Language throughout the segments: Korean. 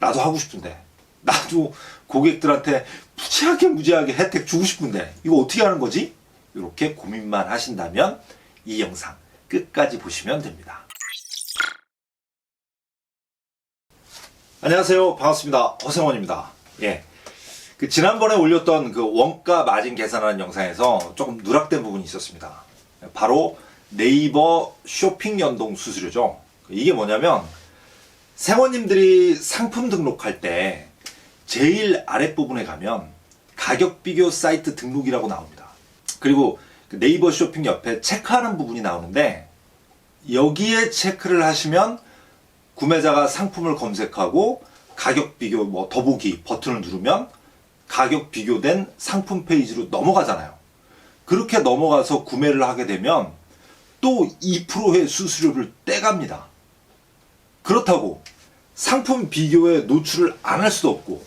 나도 하고 싶은데 나도 고객들한테 무지하게 무지하게 혜택 주고 싶은데 이거 어떻게 하는 거지? 이렇게 고민만 하신다면 이 영상 끝까지 보시면 됩니다. 안녕하세요. 반갑습니다. 허생원입니다. 예. 그 지난번에 올렸던 그 원가 마진 계산하는 영상에서 조금 누락된 부분이 있었습니다. 바로 네이버 쇼핑 연동 수수료죠. 이게 뭐냐면 생원님들이 상품 등록할 때 제일 아랫부분에 가면 가격 비교 사이트 등록이라고 나옵니다. 그리고 그 네이버 쇼핑 옆에 체크하는 부분이 나오는데 여기에 체크를 하시면 구매자가 상품을 검색하고 가격 비교 뭐 더보기 버튼을 누르면 가격 비교된 상품 페이지로 넘어가잖아요. 그렇게 넘어가서 구매를 하게 되면 또 2%의 수수료를 떼갑니다. 그렇다고 상품 비교에 노출을 안 할 수도 없고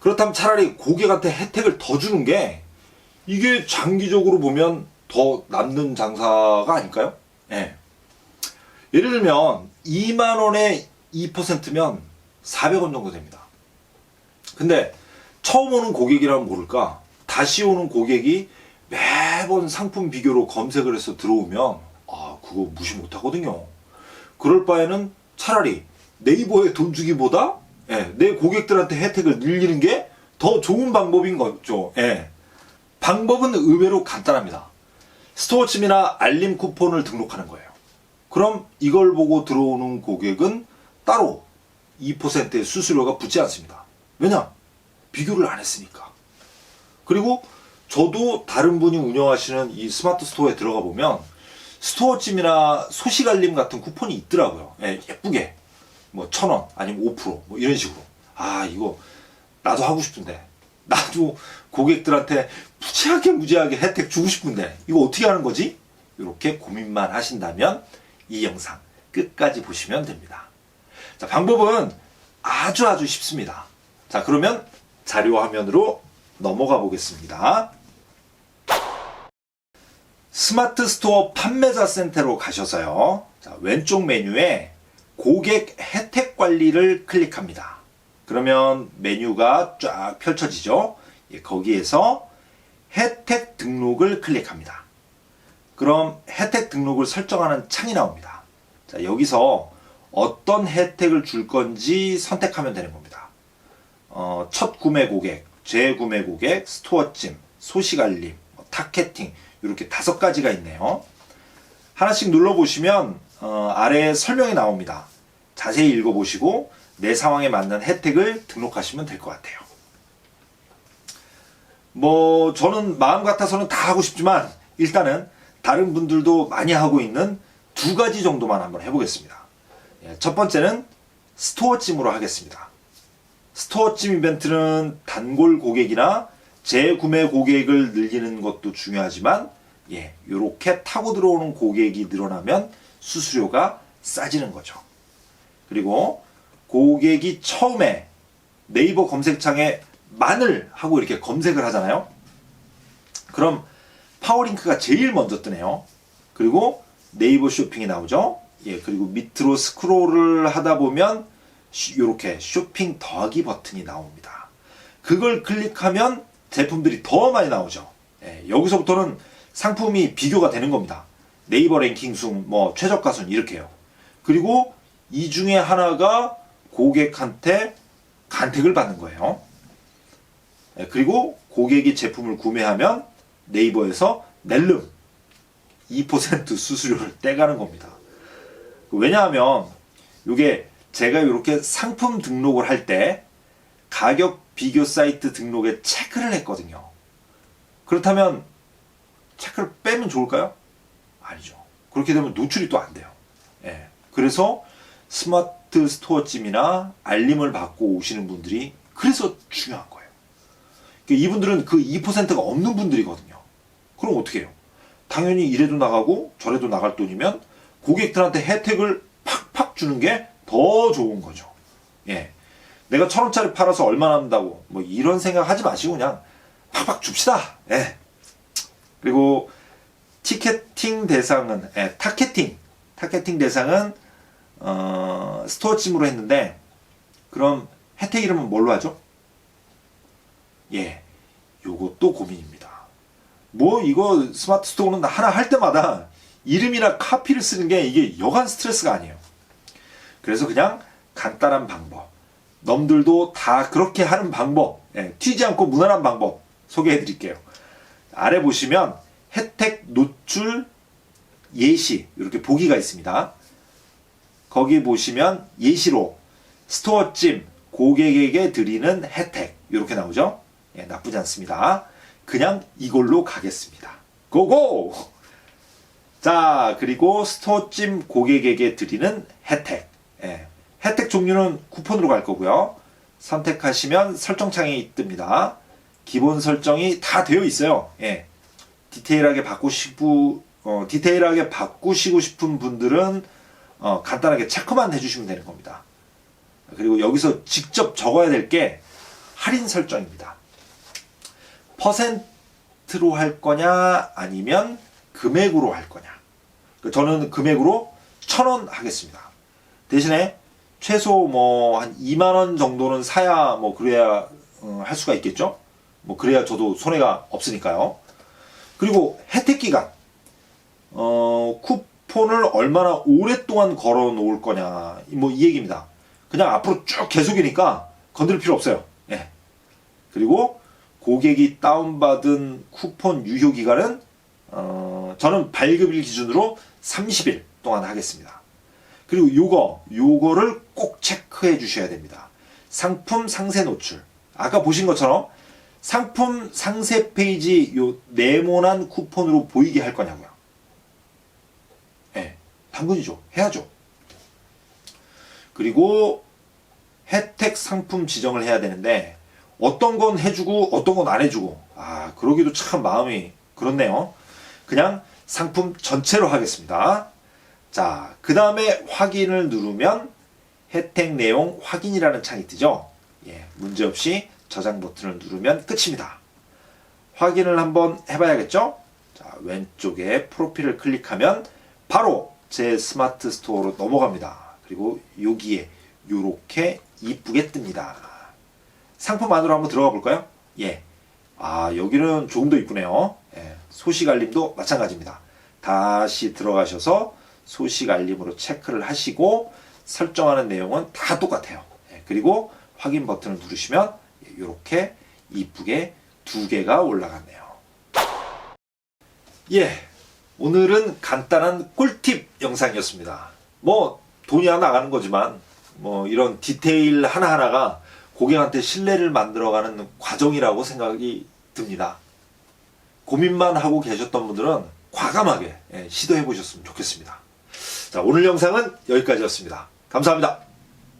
그렇다면 차라리 고객한테 혜택을 더 주는 게 이게 장기적으로 보면 더 남는 장사가 아닐까요? 예. 예를 들면 2만 원에 2%면 400원 정도 됩니다. 근데 처음 오는 고객이라면 모를까 다시 오는 고객이 매번 상품 비교로 검색을 해서 들어오면 아 그거 무시 못하거든요. 그럴 바에는 차라리 네이버에 돈 주기보다 예, 내 고객들한테 혜택을 늘리는 게 더 좋은 방법인 거죠. 예. 방법은 의외로 간단합니다. 스토어침이나 알림 쿠폰을 등록하는 거예요. 그럼 이걸 보고 들어오는 고객은 따로 2%의 수수료가 붙지 않습니다. 왜냐? 비교를 안 했으니까. 그리고 저도 다른 분이 운영하시는 이 스마트 스토어에 들어가 보면 스토어찜이나 소식 알림 같은 쿠폰이 있더라고요. 예, 예쁘게. 뭐, 천 원, 아니면 5%, 뭐, 이런 식으로. 아, 이거, 나도 하고 싶은데. 나도 고객들한테 무지하게 무지하게 혜택 주고 싶은데. 이거 어떻게 하는 거지? 이렇게 고민만 하신다면 이 영상 끝까지 보시면 됩니다. 자, 방법은 아주 아주 쉽습니다. 자, 그러면 자료 화면으로 넘어가 보겠습니다. 스마트 스토어 판매자 센터로 가셔서요. 자, 왼쪽 메뉴에 고객 혜택 관리를 클릭합니다. 그러면 메뉴가 쫙 펼쳐지죠. 예, 거기에서 혜택 등록을 클릭합니다. 그럼 혜택 등록을 설정하는 창이 나옵니다. 자, 여기서 어떤 혜택을 줄 건지 선택하면 되는 겁니다. 어, 첫 구매 고객, 재구매 고객, 스토어찜, 소식 알림, 뭐 타겟팅 이렇게 다섯 가지가 있네요. 하나씩 눌러 보시면 어, 아래에 설명이 나옵니다. 자세히 읽어보시고 내 상황에 맞는 혜택을 등록하시면 될 것 같아요. 뭐 저는 마음 같아서는 다 하고 싶지만 일단은 다른 분들도 많이 하고 있는 두 가지 정도만 한번 해보겠습니다. 예, 첫 번째는 스토어찜으로 하겠습니다. 스토어찜 이벤트는 단골 고객이나 재구매 고객을 늘리는 것도 중요하지만 예, 요렇게 타고 들어오는 고객이 늘어나면 수수료가 싸지는 거죠. 그리고 고객이 처음에 네이버 검색창에 마늘 하고 이렇게 검색을 하잖아요. 그럼 파워링크가 제일 먼저 뜨네요. 그리고 네이버 쇼핑이 나오죠. 예, 그리고 밑으로 스크롤을 하다 보면 이렇게 쇼핑 더하기 버튼이 나옵니다. 그걸 클릭하면 제품들이 더 많이 나오죠. 예, 여기서부터는 상품이 비교가 되는 겁니다. 네이버 랭킹 순, 뭐 최저가 순 이렇게요. 그리고 이 중에 하나가 고객한테 간택을 받는 거예요. 예, 그리고 고객이 제품을 구매하면 네이버에서 낼름 2% 수수료를 떼가는 겁니다. 왜냐하면 이게 제가 이렇게 상품 등록을 할 때 가격 비교 사이트 등록에 체크를 했거든요. 그렇다면 체크를 빼면 좋을까요? 아니죠. 그렇게 되면 노출이 또 안 돼요. 예. 그래서 스마트 스토어찜이나 알림을 받고 오시는 분들이 그래서 중요한 거예요. 그러니까 이분들은 그 2%가 없는 분들이거든요. 그럼 어떻게 해요? 당연히 이래도 나가고 저래도 나갈 돈이면 고객들한테 혜택을 팍팍 주는 게 더 좋은 거죠. 예. 내가 천 원짜리 팔아서 얼마 남는다고 뭐 이런 생각 하지 마시고 그냥 팍팍 줍시다. 예. 그리고 티켓팅 대상은 예, 타겟팅 타겟팅 대상은 어, 스토어찜으로 했는데 그럼 혜택 이름은 뭘로 하죠? 예, 요것도 고민입니다. 뭐 이거 스마트 스토어는 하나 할 때마다 이름이나 카피를 쓰는 게 이게 여간 스트레스가 아니에요. 그래서 그냥 간단한 방법. 넘들도 다 그렇게 하는 방법. 예, 튀지 않고 무난한 방법 소개해 드릴게요. 아래 보시면 혜택 노출 예시 이렇게 보기가 있습니다. 거기 보시면 예시로 스토어찜 고객에게 드리는 혜택 이렇게 나오죠. 예, 나쁘지 않습니다. 그냥 이걸로 가겠습니다. 고고! 자, 그리고 스토어찜 고객에게 드리는 혜택. 예, 혜택 종류는 쿠폰으로 갈 거고요. 선택하시면 설정창이 뜹니다. 기본 설정이 다 되어 있어요. 예. 디테일하게 바꾸시고 어, 디테일하게 바꾸시고 싶은 분들은 어, 간단하게 체크만 해주시면 되는 겁니다. 그리고 여기서 직접 적어야 될 게 할인 설정입니다. 퍼센트로 할 거냐 아니면 금액으로 할 거냐. 그 저는 금액으로 1000원 하겠습니다. 대신에 최소 뭐 한 2만 원 정도는 사야 뭐 그래야 어, 할 수가 있겠죠. 뭐 그래야 저도 손해가 없으니까요. 그리고 혜택 기간 어, 쿠폰을 얼마나 오랫동안 걸어 놓을 거냐 뭐 이 얘기입니다. 그냥 앞으로 쭉 계속이니까 건드릴 필요 없어요. 예. 그리고 고객이 다운받은 쿠폰 유효 기간은 어, 저는 발급일 기준으로 30일 동안 하겠습니다. 그리고 요거 요거를 꼭 체크해 주셔야 됩니다. 상품 상세 노출. 아까 보신 것처럼 상품 상세 페이지 요 네모난 쿠폰으로 보이게 할 거냐고요. 예. 당근이죠. 해야죠. 그리고 혜택 상품 지정을 해야 되는데 어떤 건 해주고 어떤 건 안 해주고 아 그러기도 참 마음이 그렇네요. 그냥 상품 전체로 하겠습니다. 자, 그 다음에 확인을 누르면 혜택 내용 확인이라는 창이 뜨죠. 예, 문제없이 저장 버튼을 누르면 끝입니다. 확인을 한번 해봐야겠죠? 자, 왼쪽에 프로필을 클릭하면 바로 제 스마트 스토어로 넘어갑니다. 그리고 여기에 이렇게 이쁘게 뜹니다. 상품 안으로 한번 들어가 볼까요? 예. 아, 여기는 조금 더 이쁘네요. 예, 소식 알림도 마찬가지입니다. 다시 들어가셔서 소식 알림으로 체크를 하시고 설정하는 내용은 다 똑같아요. 예, 그리고 확인 버튼을 누르시면 이렇게 이쁘게 두 개가 올라갔네요. 예, 오늘은 간단한 꿀팁 영상이었습니다. 뭐 돈이 하나 나가는 거지만 뭐 이런 디테일 하나하나가 고객한테 신뢰를 만들어가는 과정이라고 생각이 듭니다. 고민만 하고 계셨던 분들은 과감하게 예, 시도해 보셨으면 좋겠습니다. 자, 오늘 영상은 여기까지였습니다. 감사합니다.